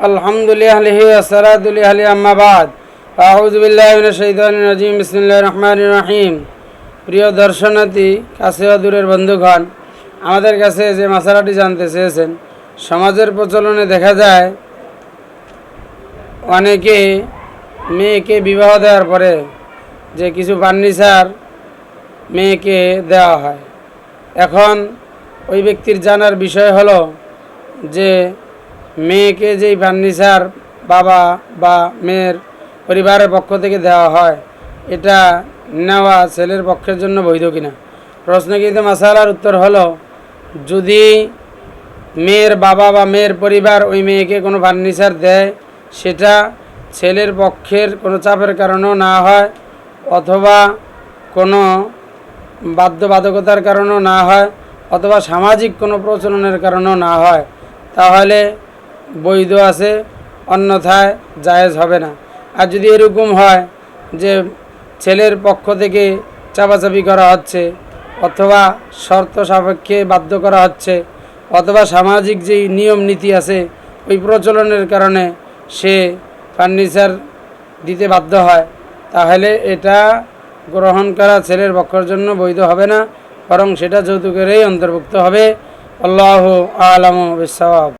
الحمد لله والصلاة لله أما بعد أعوذ بالله من الشيطان الرجيم بسم الله الرحمن الرحيم প্রিয় দর্শনার্থী কাছে ও দূরের বন্ধুগণ আমাদের কাছে যে মশালাটি জানতে চেয়েছেন সমাজের প্রচলনে দেখা যায় অনেকে মেয়েকে বিবাহ দেওয়ার পরে যে কিছু ফার্নিচার মেয়েকে দেওয়া হয় এখন ওই ব্যক্তির জানার বিষয় হলো যে মেয়েকে যেই ফার্নিচার বাবা বা মেয়ের পরিবারের পক্ষ থেকে দেওয়া হয়, এটা নেওয়া ছেলের পক্ষের জন্য বৈধ কিনা? প্রশ্ন কিন্তু মাসালার উত্তর হলো, যদি মেয়ের বাবা বা মেয়ের পরিবার ওই মেয়েকে কোনো ফার্নিচার দেয়, সেটা ছেলের পক্ষের কোনো চাপের কারণেও না হয়, অথবা কোনো বাধ্যবাধকতার কারণেও না হয়, অথবা সামাজিক কোনো প্রচলনের কারণেও না হয়, তাহলে বৈধ আছে, অন্যথায় জায়েজ হবে না। আর যদি এরকম হয় যে ছেলের পক্ষ থেকে চাপাচাপি করা হচ্ছে, অথবা শর্ত সাপেক্ষে বাধ্য করা হচ্ছে, অথবা সামাজিক যেই নিয়ম নীতি আছে, ওই প্রচলনের কারণে সে ফার্নিচার দিতে বাধ্য হয়, তাহলে এটা গ্রহণ করা ছেলের পক্ষের জন্য বৈধ হবে না, বরং সেটা যৌতুকেরই অন্তর্ভুক্ত হবে। আল্লাহ আলম বিসাব